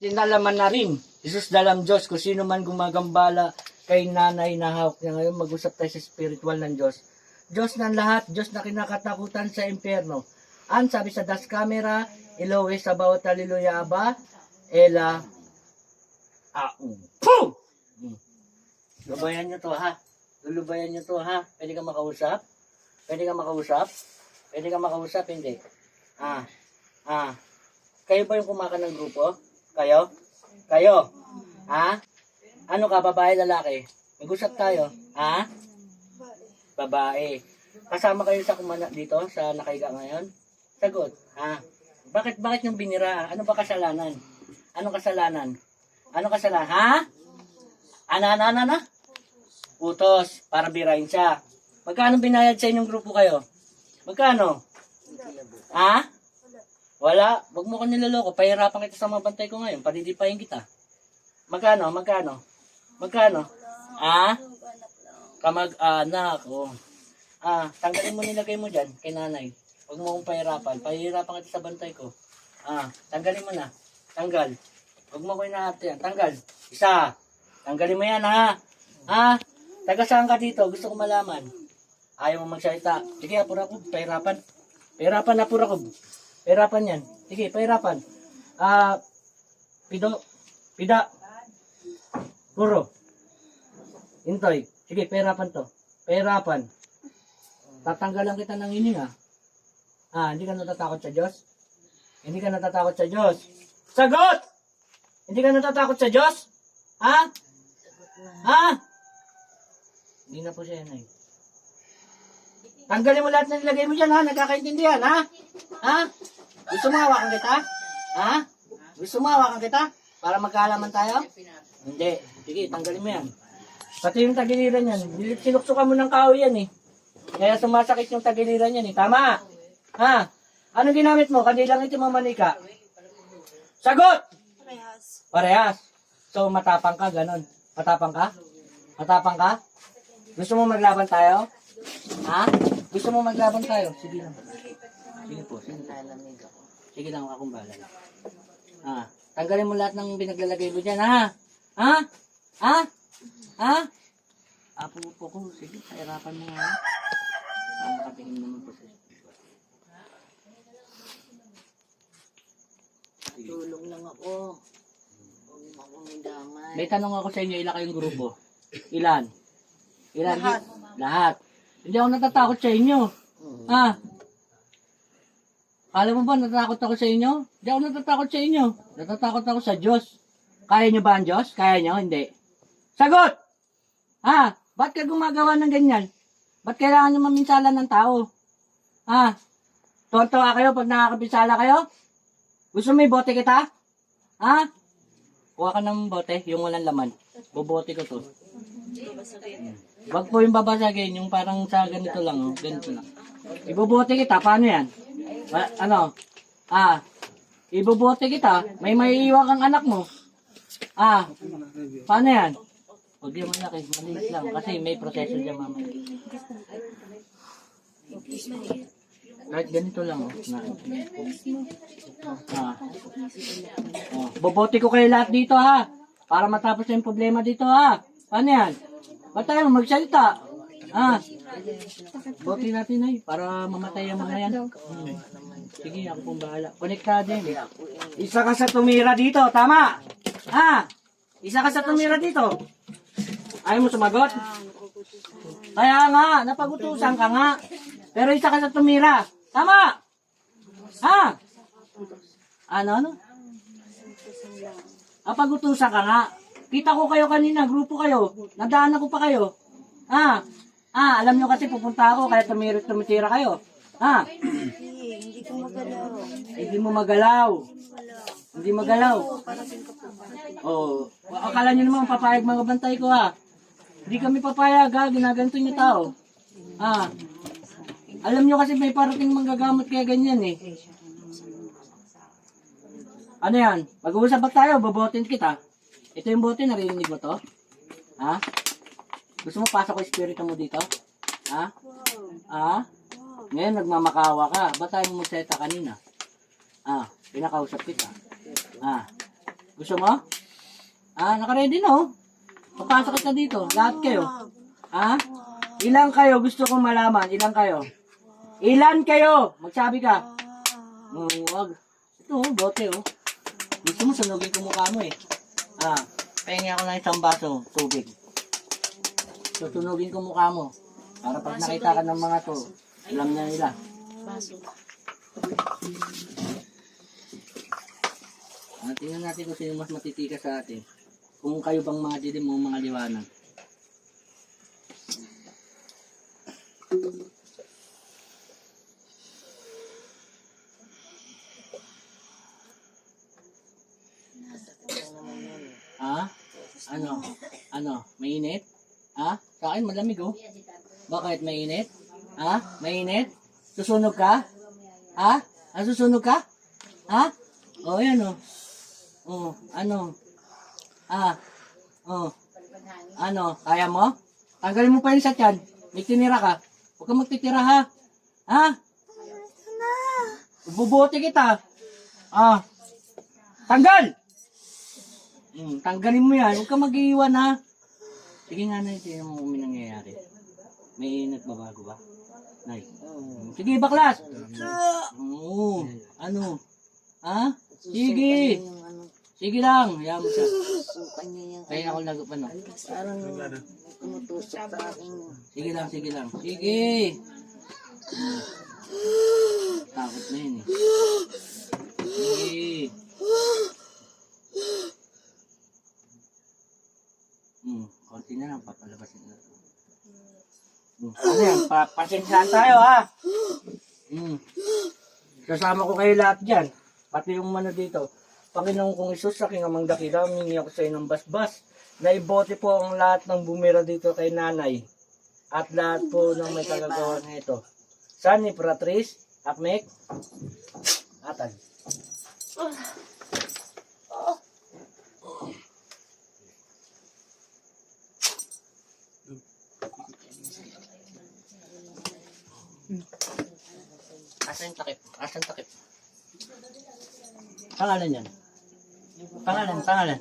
Sinalaman na rin. Jesus dalam Diyos, kung sino man gumagambala kay nanay na hawak niya ngayon, mag-usap tayo sa spiritual ng Diyos. Diyos ng lahat, Diyos na kinakatakutan sa impyerno. Ang sabi sa das camera, Elohe sa bawat haleluya aba, Ela, Aum. Pum! Hmm. Lubayan nyo to ha. Lulubayan nyo to ha. Pwede ka makausap? Pwede ka makausap? Pwede ka makausap? Hindi. Ah. Ah. Kayo ba yung kumakan ng grupo? Kayo? Kayo? Ha? Ano ka, babae, lalaki? Mag-usap tayo. Ha? Babae. Kasama kayo sa kumana dito, sa nakaiga ngayon? Sagot. Ha? Bakit, bakit yung binira? Ano ba kasalanan? Ano kasalanan? Ano kasalanan? Ha? Ano, ano, ano, ano? Utos, para birahin siya. Magkano binayad sa inyong grupo kayo? Magkano? Ha? Wala. Huwag mo ko niloloko. Pahirapan kita sa mga bantay ko ngayon. Padidipayin kita. Magkano? Magkano? Magkano? Ah? Kamag-anak. Oh. Ah, tanggalin mo nilagay mo dyan kay nanay. Huwag mo akong pahirapan. Pahirapan kita sa bantay ko. Ah, tanggalin mo na. Tanggal. Huwag mo ko inahatid yan. Tanggal. Isa. Tanggalin mo yan ha. Ha? Taga saan ka dito? Gusto ko malaman. Ayaw mo magsalita. Sige, apura ko. Pahirapan. Pahirapan na apura ko. Pahirapan yan. Sige, pahirapan. Ah, pido. Pida. Puro. Intoy. Sige, pahirapan to. Pahirapan. Tatanggalan kita ng hininga. Ah, hindi ka natatakot sa Diyos? Hindi ka natatakot sa Diyos? Sagot! Hindi ka natatakot sa Diyos? Ha? Ha? Hindi na po siya yan ay. Tanggalin mo lahat ng nilagay mo dyan ha, nagkakaintindihan ha? Ha? Gusto mo hawakan kita? Ha? Gusto mo hawakan kita? Para magkaalaman tayo? Hindi. Sige, tanggalin mo yan. Pati yung tagiliran yan. Sinuksukan mo ng kahoy yan eh. Kaya sumasakit yung tagiliran yan eh. Tama! Ha? Anong ginamit mo? Kandilang ito mamanika. Sagot! Parehas. Parehas. So, matapang ka, ganon. Matapang ka? Matapang ka? Gusto mo maglaban tayo? Ha? Gusto mo maglaban tayo? Sige lang. Sige po, sige. Sige lang, akong bahala. Ha? Tanggalin mo lahat ng binaglalagay mo dyan, ha? Ha? Ha? Ha? Apo po ko, sige, kahirapan mo nga. Ah, makatingin naman po sa Tulong lang ako. Huwag mo akong damay. May tanong ako sa inyo, ilan kayong grupo? Ilan? Ilan? Lahat. Lahat. Hindi ako natatakot sa inyo. Ha? Alam mo ba, natatakot ako sa inyo? Hindi ako natatakot sa inyo. Natatakot ako sa Diyos. Kaya nyo ba ang Diyos? Kaya nyo? Hindi. Sagot! Ha? Ba't ka gumagawa ng ganyan? Ba't kailangan nyo maminsala ng tao? Ha? Tontawa kayo pag nakakapinsala kayo? Gusto mo bote kita? Ha? Kuha ka ng bote, yung walang laman. Bubote ko to. Wag po yung babasagin, yung parang sa ganito lang, oh. ganito lang. Ibubote kita, paano yan? Wa- ano? Ah, ibubote kita, may maiiwan kang anak mo. Ah, paano yan? Huwag yung malaki, maliit lang, kasi may proseso dyan mamaya. Kahit ganito lang, oh. Na, ah. Oh, bobote ko kayo lahat dito, ha? Para matapos yung problema dito, ha? Paano yan? Ba't tayo magsalita? Ah, bote natin ay, para mamatay ang mga yan. Hmm. Sige, ako pong bahala. Konektado yan. eh. Isa ka sa tumira dito, tama? Ha? Isa ka sa tumira dito. Ayaw mo sumagot? Kaya nga, napagutusan ka nga. Pero isa ka sa tumira. Tama? Ha? Ano, ano? Napagutusan ka nga. Kita ko kayo kanina, grupo kayo. Nadaanan ko pa kayo. Ha? Ah, alam nyo kasi pupunta ako, kaya tumira, tumitira kayo. Ha? Hindi, hindi ko magalaw. Hindi mo magalaw. Hindi magalaw. Ba? Oh, akala nyo naman papayag mga bantay ko ha. Hindi kami papayag ha, ginaganto nyo tao. Ha. Alam nyo kasi may parating manggagamot kaya ganyan eh. Ano yan? Mag-uusap ba tayo? Babotin kita. Ito yung bote, narinig mo to? Ha? Gusto mo pasok ko espiritu mo dito? Ha? Ha? Ngayon nagmamakawa ka. Ba't tayo mo magseta kanina? Ah, pinakausap kita. Ah. Gusto mo? Ah, naka-ready na oh. Papasok kita dito. Lahat kayo. Ha? Ilan kayo? Gusto kong malaman. Ilan kayo? Ilan kayo? Magsabi ka. Oh, wag. Ito, oh, bote oh. Gusto mo sunugin ko mukha mo eh. Ah, pahingi ako ng isang baso tubig. Susunugin ko mukha mo. Para pag nakita ka ng mga to, alam na nila. Ah, tingnan natin kung sino mas matitikas sa atin. Kung kayo bang mga dilim o mga liwanag. Ha? Ano? Ano? Mainit? Ha? Sa akin malamig oh. Bakit mainit? Ha? Mainit? Susunog ka? Ha? Ah, susunog ka? Ha? Oh, yan oh. Oh, ano? Ah. Oh. Ano? Kaya mo? Tanggalin mo pa yun sa tiyan. May tinira ka. Huwag kang magtitira ha. Ha? Bubuti kita. Ah. Tanggal! Hmm, tanggalin mo yan. Huwag kang mag-iwan ha. Sige nga na, tingnan mo kung may nangyayari. May nagbabago ba? Nay. Hmm, Sige, baklas. Oo. Ano? Ha? Sige. Sige lang. Hayaan mo siya. sukan niya yung Kaya ako nag ano. parang tumutusok sa akin. Sige lang, sige lang. Sige. Hmm. Takot na yun eh. Sige. Hmm, konti papalabasin na. Hmm. Ano yan, pa pasensyahan tayo ha. Hmm. Kasama ko kayo lahat dyan. Pati yung ano dito. Panginoon kong Isus, sa aking amang dakila, humingi ako sa ng basbas. Naibote po ang lahat ng bumira dito kay nanay. At lahat po ng may kagagawa na ito. Sani, Pratrice, Akmek, Atan. Asan yung takip? Asan takip? Pangalan yan? Pangalan, pangalan.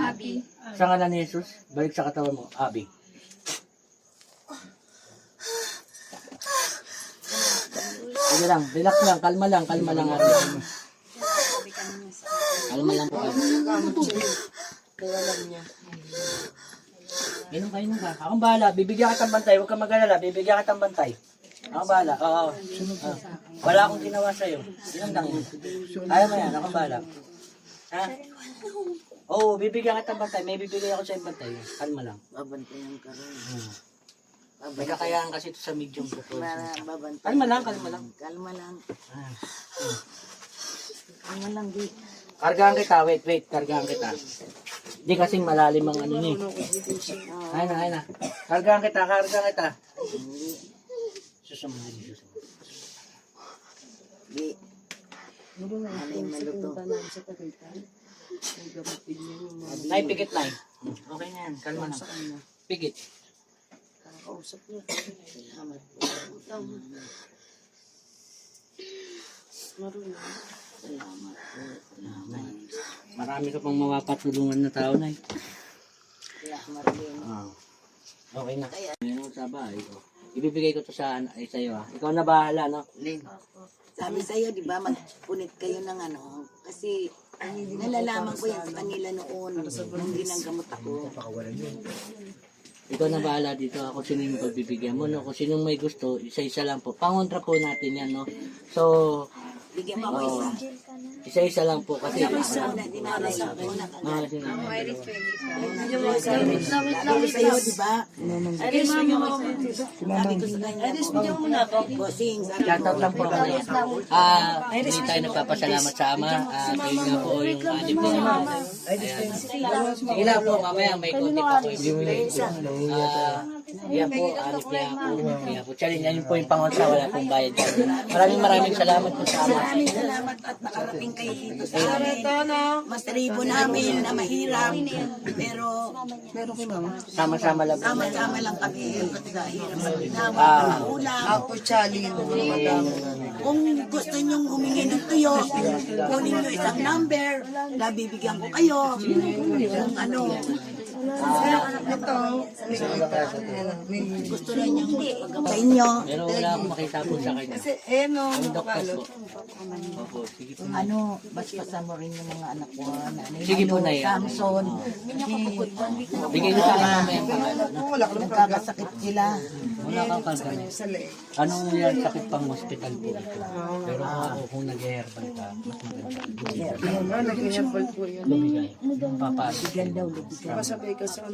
Abi. Sa ngalan ni Jesus, balik sa katawan mo, Abi. Sige lang, relax lang, kalma lang, kalma lang ate. Kalma lang po kayo. Inom kayo nung ka. Akong bahala, bibigyan ka ng bantay, huwag kang mag-alala, bibigyan ka ng bantay. Akong bahala, oo. Ah. Wala akong ginawa sa'yo. Inom lang yun. Mo yan, akong bahala. Ha? Oo, bibigyan ka ng bantay, may bibigyan ako sa'yo bantay. Kalma lang. Babantayan ka rin. Hmm. May kakayahan kasi ito sa medium Para babantayan. Kalma lang, kalma lang. Kalma lang. Ah. Kalma lang, di. Kargahan kita, wait, wait, kargahan kita. Hindi kasing malalim ang ano niya. Ayun na, ayun na. Kargahan kita, kargahan kita. Susunod din, susunod. Di. Alin maluto. Nay, pikit na Okay na yan, kalma lang. Pikit. Kausap niya. Marunong. Salamat po. Salamat. Marami ka pang mapapatulungan na tao, Nay. Salamat din. Ah. Okay na. Meron ko sa bahay. oh. Ibibigay ko to sa ay sa'yo ah. Ikaw na bahala, no? Lin. Sabi sa'yo, di ba, magpunit kayo ng ano, kasi nalalaman ko yan sa kanila noon, nung ginanggamot ako. Ikaw na bahala dito. Ako sino yung pagbibigyan mo, no? Kung sino may gusto, isa-isa lang po. Pangontra po natin yan, no? So, Bigyan mo ako isa. Isa-isa lang po kasi Isa na dinalay ako na mga sinabi. Sabi sa'yo, di ba? Aris mo. Sa kanya. Aris mo muna po. Bossing. Shoutout lang po kami. Ah, hindi tayo nagpapasalamat sa Ama. Ah, kayo nga po yung niya. Ayan. Sige lang po, mamaya may konti pa po ibibigay. Ah, yan po, alip niya po. Yan po, Charin, yan po yung pangontra, wala pong bayad. Maraming maraming salamat po sa Ama. Maraming salamat at nakarating kayo dito sa amin. Mas tribo namin na mahirap. Pero, Sama-sama lang po. sama-sama lang kami. Sa hirap at ginawa. Ah, Ulam. Ako, madami. Kung gusto nyong humingi ng tuyo, kunin nyo isang number, nabibigyan ko kayo. Kung ano, gusto na nyo sa inyo. Pero wala akong makita po sa kanya. Eh, no. Po. Opo, sige po. Ano, basta mo rin yung mga anak ko. Nanay Sige po, Ano, Nay. Samson. Bigay niyo sa akin mamaya. Nagkakasakit sila. Wala kang kagana. Anong yan sakit pang hospital po ito? Pero kung ako kung nag-herbal ka, mas maganda. Yun. Lumigay. Papaano? Ganda ulit. Masabay ka sa